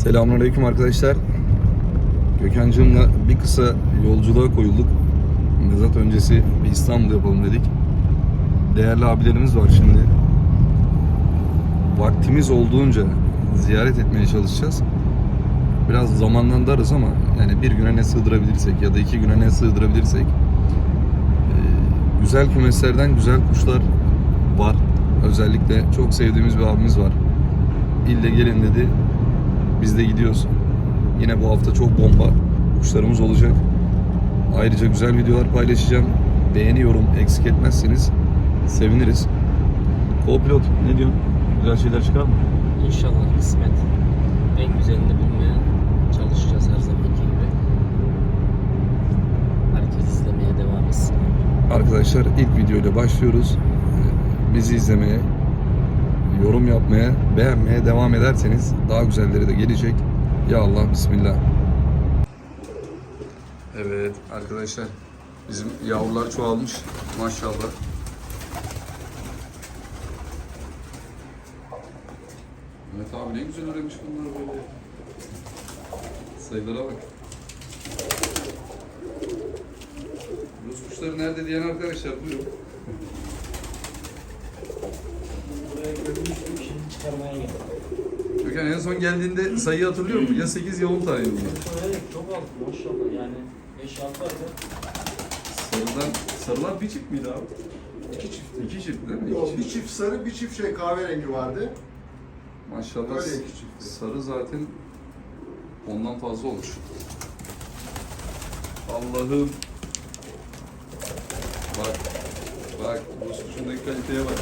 Selamünaleyküm arkadaşlar. Gökhan'cığımla bir kısa yolculuğa koyulduk. Mezat öncesi bir İstanbul yapalım dedik. Değerli abilerimiz var şimdi. Vaktimiz olduğunca ziyaret etmeye çalışacağız. Biraz zamandan darız ama yani bir güne ne sığdırabilirsek ya da iki güne ne sığdırabilirsek Ee, güzel kümeslerden güzel kuşlar var. Özellikle çok sevdiğimiz bir abimiz var. İlle gelin dedi. Biz de gidiyoruz. Yine bu hafta çok bomba kuşlarımız olacak. Ayrıca güzel videolar paylaşacağım. Beğeni yorum eksik etmezseniz seviniriz. Co-pilot ne diyorsun? Güzel şeyler çıkar mı? İnşallah kısmet. En güzelini bulmaya çalışacağız her zamanki gibi. Herkes izlemeye devam etsin. Arkadaşlar ilk videoyla başlıyoruz. Ee, Bizi izlemeye, yorum yapmaya, beğenmeye devam ederseniz daha güzelleri de gelecek. Ya Allah Bismillah. Evet arkadaşlar bizim yavrular çoğalmış maşallah. Evet abi ne güzel öğrenmiş bunlar böyle. Sayılara bak. Rus kuşları nerede diyen arkadaşlar buyurun. Çıkarmaya geldim. Gökhan en son geldiğinde sayıyı hatırlıyor musun? Ya 8 ya 10 tane bunlar. Evet çok aldım maşallah yani 5-6 ayda. Sarıdan, sarılar bir çift miydi abi? İki çift. İki çift değil mi? Yok, İki bir çift. çift sarı, bir çift şey kahverengi vardı. Maşallah Öyle iki çiftti. sarı zaten ondan fazla olmuş. Allah'ım. Bak. Bak. Bu şundaki kaliteye bak.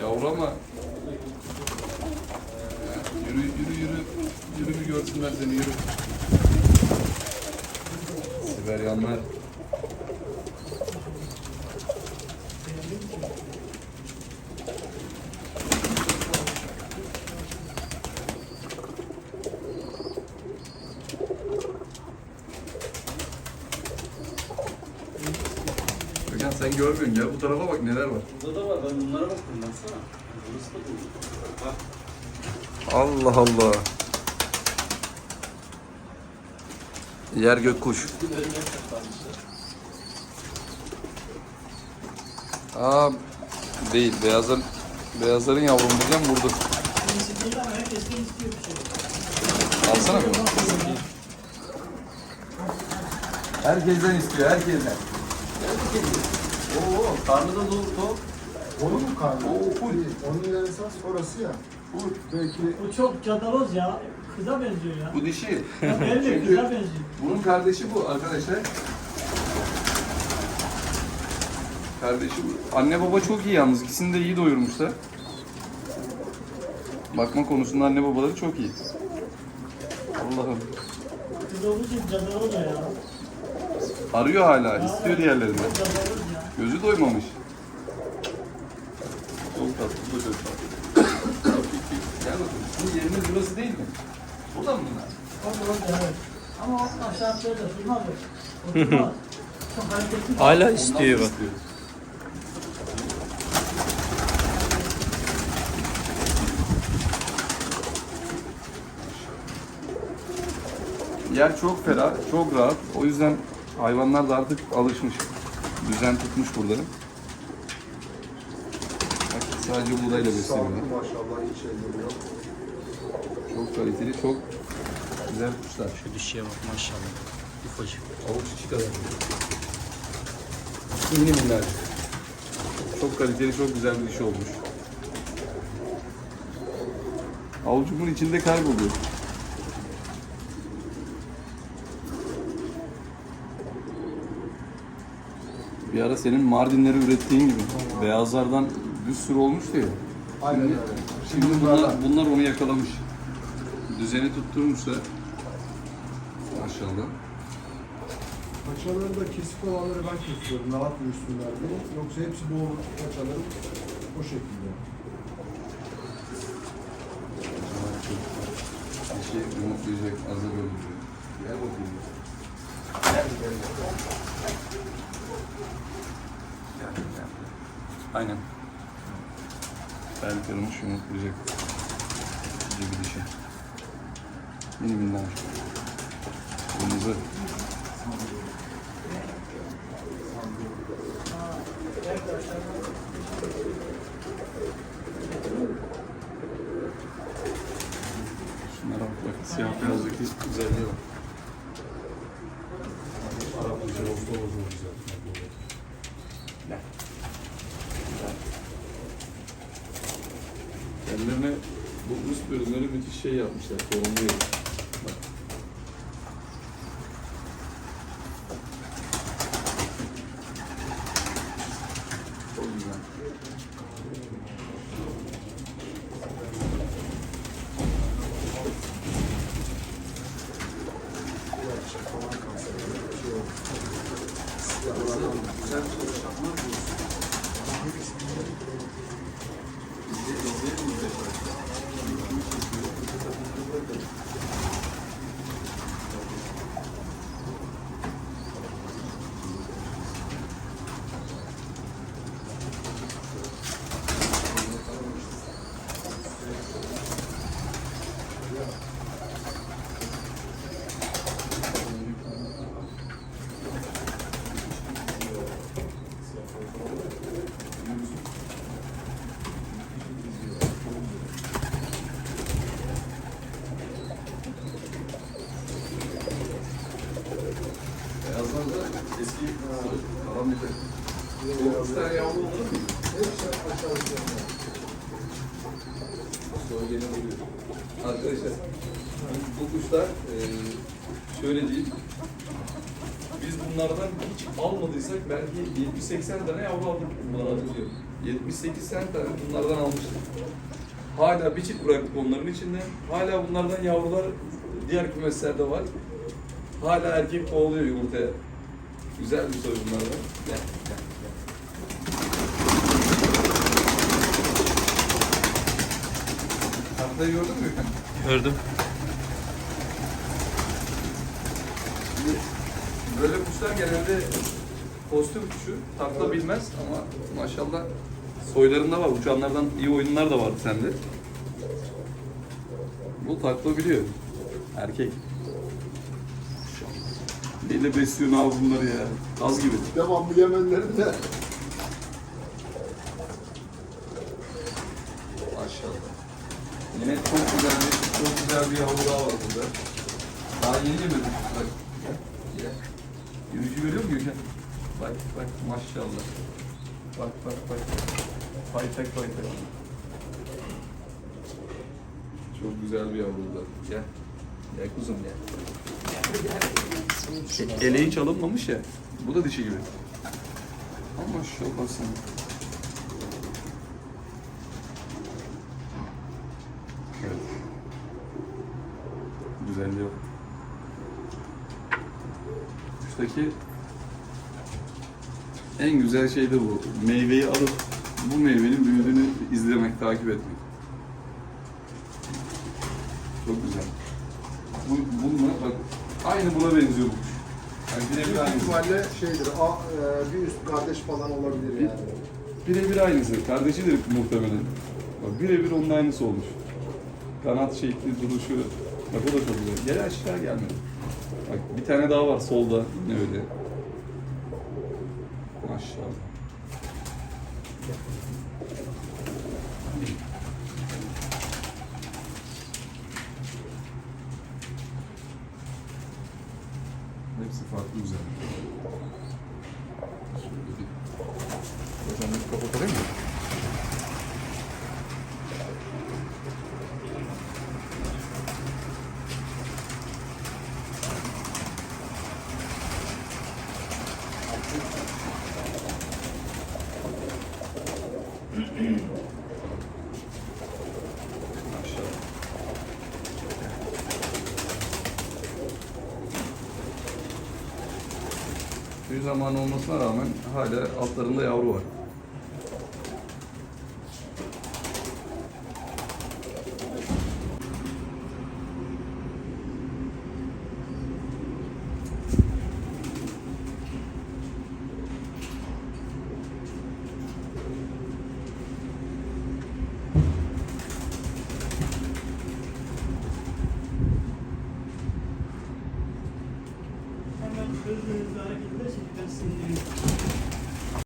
Yavru ama yürü yürü yürü yürü bir görsünler seni yürü. Siberyanlar. Gökhan sen görmüyorsun ya bu tarafa bak neler var. Burada da var ben bunlara bakıyorum baksana. Burası da dolu. Bak Allah Allah. Yer gök kuş. Aa değil beyazların beyazların yavrum buradan vurdu. Alsana bir. Herkesten istiyor herkesten. Oo karnı da dolu top. Onu mu kahve? Oo, full. Onun esas orası ya. Full. Belki O çok cadaloz ya. Kıza benziyor ya. Bu dişi. Ya benim de Çünkü- kıza benziyor. Bunun kardeşi bu arkadaşlar. Kardeşi bu. Anne baba çok iyi yalnız. İkisini de iyi doyurmuşlar. Bakma konusunda anne babaları çok iyi. Allah'ım. Kız olduğu için cadaloz o ya. Arıyor hala. istiyor diğerlerini. Cadaloz. Gözü doymamış. Çok tatlı. Bu da çok tatlı. Gel bakalım. Sizin yeriniz burası değil mi? Burada mı bunlar? O da orada evet. Ama o aşağı. Durmaz. Oturmaz. Çok hareketli. Hala istiyor bak. istiyor? Yer çok ferah, çok rahat. O yüzden hayvanlar da artık alışmış. Düzen tutmuş burada. Bak, sadece buğdayla besleniyorlar. maşallah hiç elleri yok. Çok kaliteli, çok güzel kuşlar. Şu dişiye bak maşallah. Ufacık. Avuç içi kadar. Mini minler. Çok kaliteli, çok güzel bir dişi olmuş. Avucumun içinde kayboluyor. Bir ara senin Mardinleri ürettiğin gibi beyazlardan bir sürü olmuştu ya. Aynen Şimdi, öyle. şimdi bunlar, bunlar onu yakalamış. Düzeni tutturmuşlar. Maşallah. Paçaları da kesik olanları ben kesiyorum. Rahat büyüsünler diye. Yoksa hepsi boğulu paçalarım o şekilde. Bir şey yumurtlayacak, azar öldürecek. Gel bakayım. Gel, gel, gel. Gel, gel. Aynen. Bel kırmış yumurtlayacak. Bir dişi. Yeni binler. Kırmızı. Şunlara bak bak. Siyah beyazdaki güzelliğe bak. Arap güzel olsa o da güzel. Kendilerine bu üst bölümleri müthiş şey yapmışlar. Korunluyor. Bak. Çok güzel. Güzel çalışanlar bu. İzle- izleyelim mi tekrar? Beyazlar da eski kalan bir de. Gene oluyor. Arkadaşlar bu kuşlar eee, şöyle diyeyim. Biz bunlardan hiç almadıysak belki 70-80 tane yavru aldık bunlara diyor. 78 tane bunlardan almıştık. Hala bir çift bıraktık onların içinde. Hala bunlardan yavrular diğer kümeslerde var. Hala erkek kovalıyor yumurtaya. Güzel bir soy bunlardan. Gel, gel. Tahtayı gördün mü? Gördüm. Böyle kuşlar genelde kostüm kuşu, takla bilmez ama maşallah soylarında var. Uçanlardan iyi oyunlar da vardı sende. Bu takla biliyor. Erkek. Neyle besliyorsun abi bunları ya? Gaz gibi. Devamlı yemenlerin de Maşallah. Yine çok güzel bir, çok güzel bir yavru daha var burada. Daha yeni yemedim. Bak. Gel. Yürüyüşü görüyor musun Gökhan? Bak bak maşallah. Bak bak bak. Paytak paytak. Çok güzel bir yavru da. Gel. Gel kuzum gel. Eleği çalınmamış ya. Bu da dişi gibi. Ama maşallah sana. Güzelliği yok. Kuştaki en güzel şey de bu. Meyveyi alıp bu meyvenin büyüdüğünü izlemek, takip etmek. Çok güzel. Bu, bununla bak aynı buna benziyor bu. Yani birebir büyük aynısı. ihtimalle şeydir. A, e, bir üst kardeş falan olabilir yani. Birebir aynısı. Kardeşidir muhtemelen. Bak birebir onun aynısı olmuş. Kanat şekli, duruşu. Bak o da çok güzel. Gel aşağı gelmedi. Bak bir tane daha var solda. Yine öyle. Maşallah. Hepsi farklı güzel. Şöyle bir... Hocam bir kapatalım mı? Maşallah. Bir zaman olmasına rağmen hala altlarında yavru var.